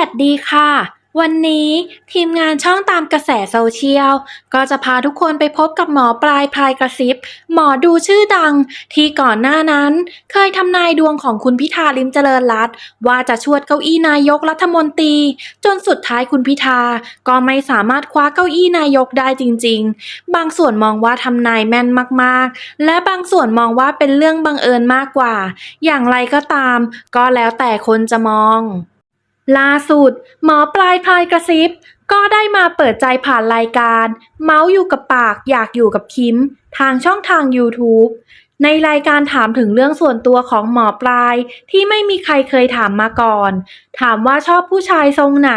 วัสดีค่ะ วันนี้ทีมงานช่องตามกระแสโซเชียล ก็จะพาทุกคนไปพบกับหมอปลายพลายกระซิบ หมอดูชื่อดัง ที่ก่อนหน้านั้น เคยทำนายดวงของคุณพิธาลิมเจริญรัตน์ว่าจะชวดเก้าอี้นายกรัฐมนตรี จนสุดท้ายคุณพิธาก็ไม่สามารถคว้าเก้าอี้นายกได้จริง ๆ บางส่วนมองว่าทำนายแม่นมากๆ และบางส่วนมองว่าเป็นเรื่องบังเอิญมากกว่า อย่างไรก็ตาม ก็แล้วแต่คนจะมอง ล่าสุด หมอปลายพลายกระซิบ ก็ได้มาเปิดใจผ่านรายการ เมาส์อยู่กับปากอยากอยู่กับคิม ทางช่องทาง YouTube ในรายการถามถึงเรื่องส่วนตัวของหมอปลายที่ไม่มีใครเคยถามมาก่อน ถามว่าชอบผู้ชายทรงไหน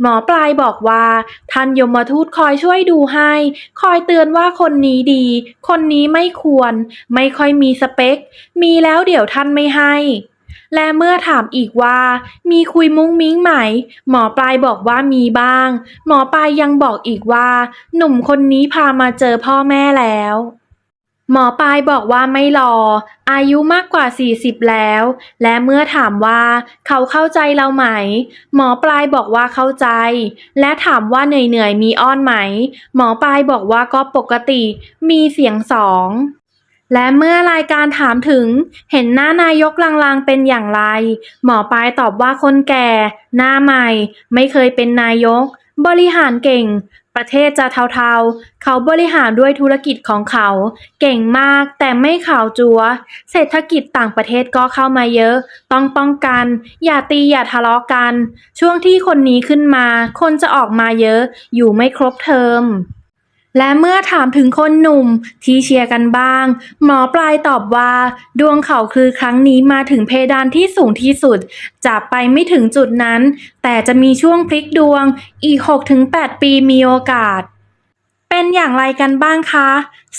หมอปลายบอกว่าท่านยมทูตคอยช่วยดูให้ คอยเตือนว่าคนนี้ดี คนนี้ไม่ควร ไม่ค่อยมีสเปค มีแล้วเดี๋ยวท่านไม่ให้ และเมื่อถามอีกว่า มีคุยมุ้งมิ้งไหม หมอปลายบอกว่ามีบ้าง หมอปลายยังบอกอีกว่า หนุ่มคนนี้พามาเจอพ่อแม่แล้วหมอปลายบอกว่าไม่รอ อายุมากกว่า 40 แล้ว และเมื่อถามว่าเขาเข้าใจเราไหม หมอปลายบอกว่าเข้าใจ และถามว่าเหนื่อยๆมีอ้อนไหม หมอปลายบอกว่าก็ปกติ มีเสียงสอง และเมื่อรายการถามถึงเห็นหน้านายกลางๆเป็นอย่างไร หมอปลายตอบว่าคนแก่ หน้าใหม่ ไม่เคยเป็นนายก บริหารเก่ง ประเทศจะเทาๆ เขาบริหารด้วยธุรกิจของเขา เก่งมากแต่ไม่ข่าวจัว เศรษฐกิจต่างประเทศก็เข้ามาเยอะ ต้องป้องกัน อย่าตีอย่าทะเลาะกัน ช่วงที่คนนี้ขึ้นมา คนจะออกมาเยอะ อยู่ไม่ครบเทอม และเมื่อถามถึงคนหนุ่มที่เชียร์กันบ้าง หมอปลายตอบว่า ดวงเขาคือครั้งนี้มาถึงเพดานที่สูงที่สุด จะไปไม่ถึงจุดนั้น แต่จะมีช่วงพลิกดวงอีก 6-8 ปีมีโอกาส เป็นอย่างไรกันบ้างคะ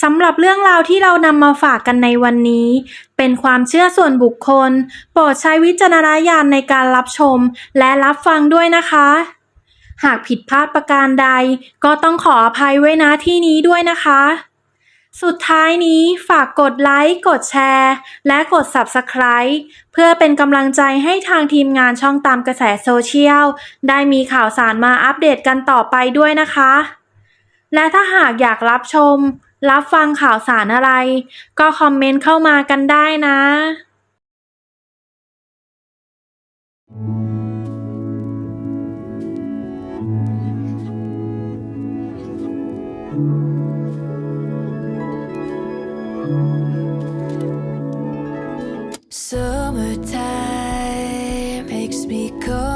สำหรับเรื่องราวที่เรานำมาฝากกันในวันนี้ เป็นความเชื่อส่วนบุคคล โปรดใช้วิจารณญาณในการรับชม และรับฟังด้วยนะคะ หากผิดพลาดประการใด ก็ต้องขออภัยไว้นะที่นี้ด้วยนะคะ สุดท้ายนี้ฝากกดไลค์ กดแชร์ และกด Subscribe เพื่อเป็นกำลังใจให้ทางทีมงานช่องตามกระแสโซเชียล ได้มีข่าวสารมาอัปเดตกันต่อไปด้วยนะคะ และถ้าหากอยากรับชม รับฟังข่าวสารอะไร ก็คอมเมนต์เข้ามากันได้นะ Summertime makes me cold.